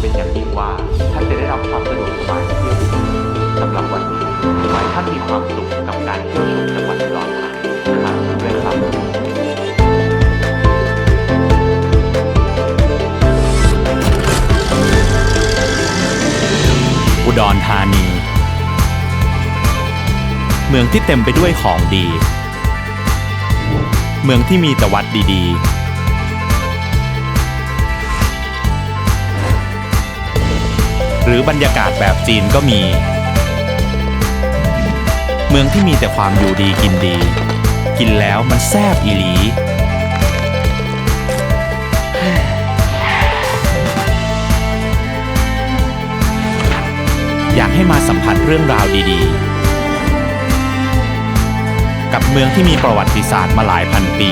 เป็นอย่างยิ่งว่าท่านจะได้รับความสะดวกสบายเที่สุดสำหรับวันนี้ขอให้ท่านมีความสุขกับการเที่ยวชมจังหวัดอุดรธานีนะครับด้วยครับอุดรธานี เมืองที่เต็มไปด้วยของดี เมืองที่มีแต่วัดดีๆ หรือบรรยากาศแบบจีนก็มี เมืองที่มีแต่ความอยู่ดีกินดี กินแล้วมันแซบอีหลีอยากให้มาสัมผัสเรื่องราวดีๆ กับเมืองที่มีประวัติศาสตร์มาหลายพันปี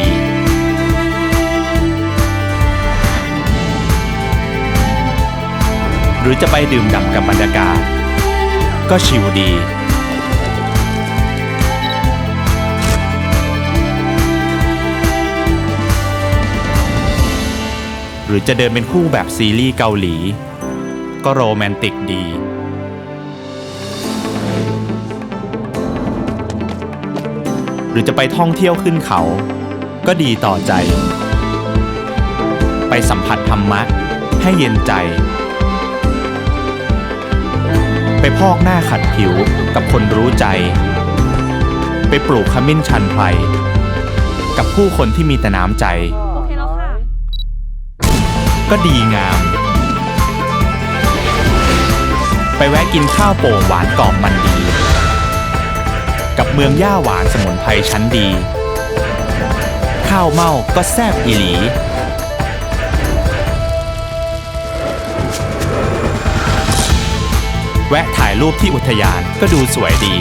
หรือจะไปดื่มด่ำกับบรรยากาศ ก็ชิลดี หรือจะเดินเป็นคู่แบบซีรีส์เกาหลี ก็โรแมนติกดีหรือจะไปท่องเที่ยวขึ้นเขา ก็ดีต่อใจ ไปสัมผัสธรรมะให้เย็นใจ ไปพอกหน้าขัดผิวกับคนรู้ใจ ไปปลูกขมิ้นชันไพรกับผู้คนที่มีแต่น้ำใจ โอเคแล้วค่ะ ก็ดีงาม ไปแวะกินข้าวโป่งหวานกรอบมันดี กับเมืองย่าหวานสมุนไพรชั้นดี ข้าวเม่าก็แซ่บอีหลี แวะถ่ายรูปที่อุทยานก็ดูสวยดี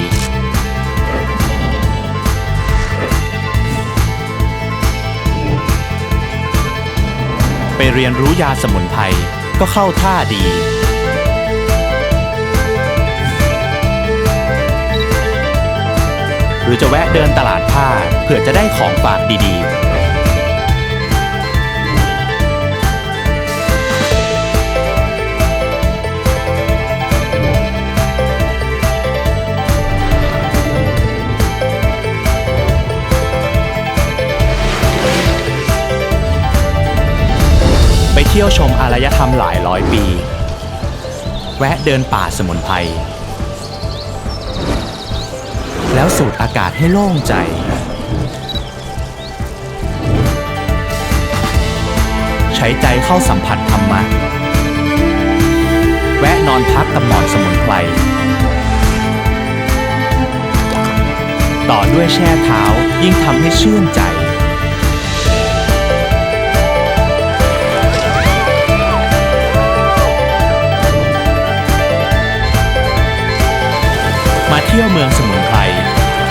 ไปเรียนรู้ยาสมุนไพรก็เข้าท่าดีหรือจะแวะเดินตลาดผ้าเพื่อจะได้ของฝากดีๆ ที่ยวชมอารยธรรมหลายร้อยปี แวะเดินป่าสมุนไพร แล้วสูดอากาศให้โล่งใจใช้ใจเข้าสัมผัสธรรมะ แวะนอนพักกับหมอนสมุนไพร ต่อด้วยแช่เท้ายิ่งทำให้ชื่นใจ เที่ยวเมืองสมุนไพร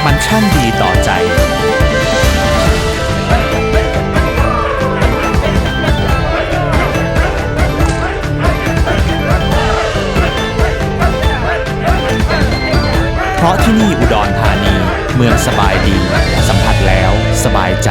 มันช่างดีต่อใจเพราะที่นี่อุดรธานี เมืองสบายดี สัมผัสแล้วสบายใจ